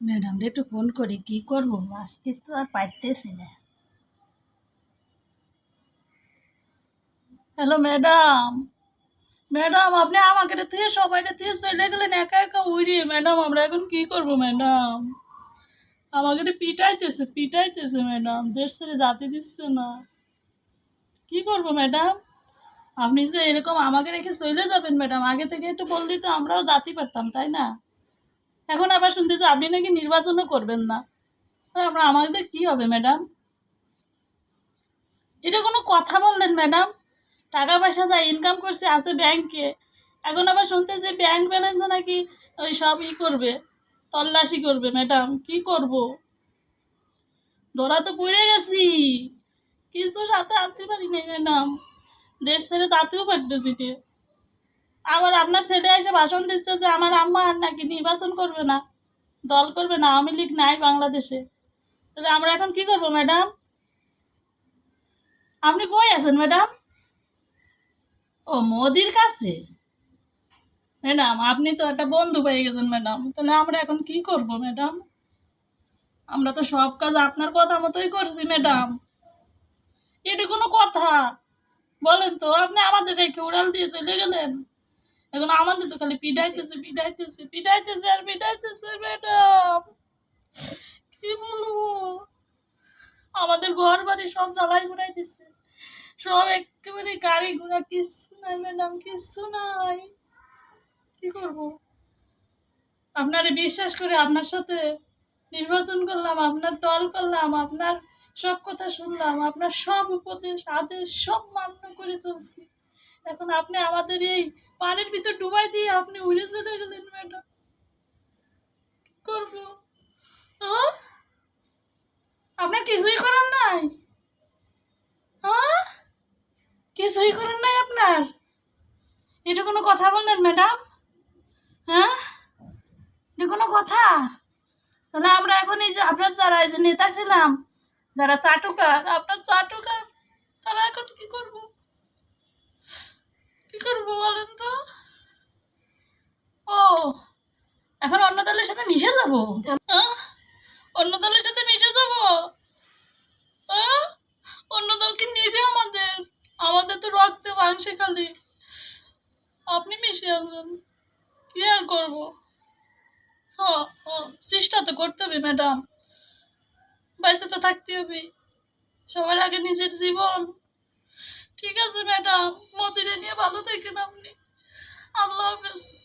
Madam একটু phone করি, কি করব? আজকে তো আর পারতেছি না। Hello madam. ম্যাডাম, আপনি আমাকে তুই সবাইটা তুই চলে গেলেন একা একা উড়িয়ে। ম্যাডাম, আমরা এখন কি করব, ম্যাডাম? আমাকে পিটাইতেছে পিটাইতেছে, ম্যাডাম। দেশ ছেড়ে জাতি দিচ্ছে না। কি করব, ম্যাডাম? আপনি যে এরকম আমাকে রেখে চলে যাবেন, ম্যাডাম, আগে থেকে একটু বললেই তো আমরাও জাতি পারতাম, তাই না? এখন আবার শুনতেছি আপনি নাকি নির্বাচনও করবেন না। আমরা, আমাদের কি হবে, ম্যাডাম? এটা কোনো কথা বললেন, ম্যাডাম? টাকা পয়সা যা ইনকাম করছে আছে ব্যাংকে এখন আবার শুনতে শুনতেছি ব্যাংক ব্যালেন্সও নাকি ওই সব ই করবে, তল্লাশি করবে, ম্যাডাম। কি করব? ধরা তো পড়ে গেছি। কিছু সাথে আনতে পারি না ম্যাডাম। দেশ ছেড়ে যাতেও পারতেছি আবার আপনার ছেলে এসে ভাষণ দিচ্ছে যে আমার আম্মা আর নাকি নির্বাচন করবে না, দল করবে না, আওয়ামী লীগ নাই বাংলাদেশে। তাহলে আমরা এখন কি করব, ম্যাডাম? আপনি কই আছেন, ম্যাডাম? ও, মোদির কাছে? ম্যাডাম, আপনি তো একটা বন্ধু পেয়ে গেছেন, ম্যাডাম। তাহলে আমরা এখন কি করব, ম্যাডাম? আমরা তো সব কাজ আপনার কথা মতোই করছি, ম্যাডাম। এটা কোনো কথা। বলেন তো, আপনি আমাদের রেখে উড়াল দিয়ে চলে গেলেন। এখন আমাদের তো খালি পিটাইতেছে পিটাইতেছে পিটাইতেছে আর পিটাইতেছে ম্যাডাম কি বলব? আমাদের ঘর বাড়ি সব জ্বালাই ঘুরাইতেছে সব একেবারে গাড়ি ঘোড়া, কিচ্ছু নাই ম্যাডাম কিচ্ছু নাই। কি করব? আপনারে বিশ্বাস করে আপনার সাথে নির্বাচন করলাম, আপনার দল করলাম, আপনার সব কথা শুনলাম, আপনার সব উপদেশ, আদেশ সব মান্য করে চলছি। এখন আপনি আমাদের এই পানির ভিতর ডুবাই দিয়ে আপনি উড়ে চলে গেলেন, ম্যাডাম। করব? হ্যাঁ? আপনার কিছুই করার নাই? হ্যাঁ? কিছুই করার নাই আপনার? এটা কোনো কথা বললেন, ম্যাডাম? হ্যাঁ? এটা কোনো কথা? তাহলে আমরা এখন এই যে আপনার যারা এই যে নেতা ছিলাম, যারা চাটুকার, আপনার চাটুকার, তারা এখন কি করব? কি করব বলেন তো? ও, এখন অন্য দলের সাথে মিশে যাব? অন্য দলের সাথে মিশে যাব? অন্য দল কি নেবে আমাদের? আমাদের তো রক্তে মাংসে খালি। আপনি মিশে আসবেন। কি আর করব? চেষ্টা তো করতে হবে, ম্যাডাম। বাইসে তো থাকতে হবে। সবার আগে নিজের জীবন। ঠিক আছে ম্যাডাম। মদিনা নিয়ে ভালো থাকেন আপনি। আল্লাহ হাফেজ।